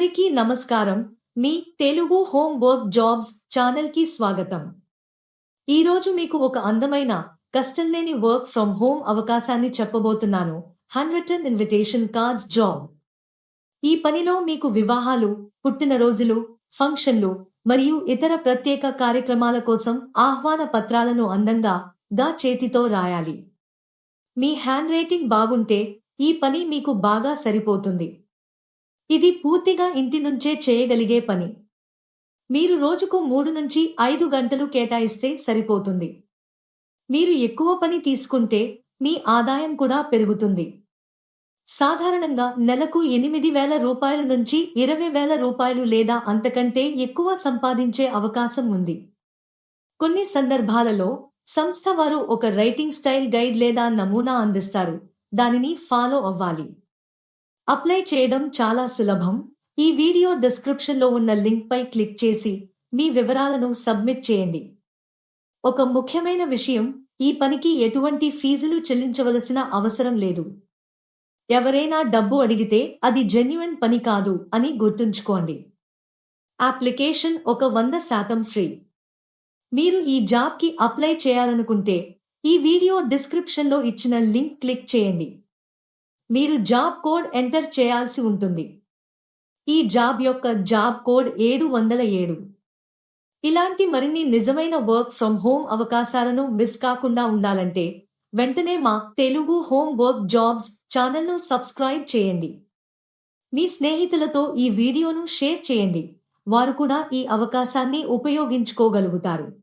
అందరికీ నమస్కారం. మీ తెలుగు హోమ్ వర్క్ జాబ్స్ ఛానల్కి స్వాగతం. ఈరోజు మీకు ఒక అందమైన కష్టం లేని వర్క్ ఫ్రమ్ హోమ్ అవకాశాన్ని చెప్పబోతున్నాను. Hundred invitation cards job. ఈ పనిలో మీకు వివాహాలు పుట్టినరోజులు ఫంక్షన్లు మరియు ఇతర ప్రత్యేక కార్యక్రమాల కోసం ఆహ్వాన పత్రాలను అందంగా గా చేతితో రాయాలి. మీ హ్యాండ్ రైటింగ్ బాగుంటే ఈ పని మీకు బాగా సరిపోతుంది. ఇది పూర్తిగా ఇంటి నుంచే చేయగలిగే పని. మీరు రోజుకు మూడు నుంచి ఐదు గంటలు కేటాయిస్తే సరిపోతుంది. మీరు ఎక్కువ పని తీసుకుంటే మీ ఆదాయం కూడా పెరుగుతుంది. సాధారణంగా నెలకు ఎనిమిది వేల రూపాయల నుంచి ఇరవై వేల రూపాయలు లేదా అంతకంటే ఎక్కువ సంపాదించే అవకాశం ఉంది. కొన్ని సందర్భాలలో సంస్థ వారు ఒక రైటింగ్ స్టైల్ గైడ్ లేదా నమూనా అందిస్తారు. దానిని ఫాలో అవ్వాలి. అప్లై చేయడం చాలా సులభం. ఈ వీడియో డిస్క్రిప్షన్లో ఉన్న లింక్ పై క్లిక్ చేసి మీ వివరాలను సబ్మిట్ చేయండి. ఒక ముఖ్యమైన విషయం ఈ పనికి ఎటువంటి ఫీజులు చెల్లించవలసిన అవసరం లేదు. ఎవరైనా డబ్బు అడిగితే అది జెన్యున్ పని కాదు అని గుర్తుంచుకోండి. అప్లికేషన్ ఒక వంద శాతం ఫ్రీ. మీరు ఈ జాబ్కి అప్లై చేయాలనుకుంటే ఈ వీడియో డిస్క్రిప్షన్లో ఇచ్చిన లింక్ క్లిక్ చేయండి. మీరు జాబ్ కోడ్ ఎంటర్ చేయాల్సి ఉంటుంది. ఈ జాబ్ యొక్క జాబ్ కోడ్ ఏడు వందల ఏడు. ఇలాంటి మరిన్ని నిజమైన వర్క్ ఫ్రమ్ హోమ్ అవకాశాలను మిస్ కాకుండా ఉండాలంటే వెంటనే మా తెలుగు హోమ్ వర్క్ జాబ్స్ ఛానల్ను సబ్స్క్రైబ్ చేయండి. మీ స్నేహితులతో ఈ వీడియోను షేర్ చేయండి. వారు కూడా ఈ అవకాశాన్ని ఉపయోగించుకోగలుగుతారు.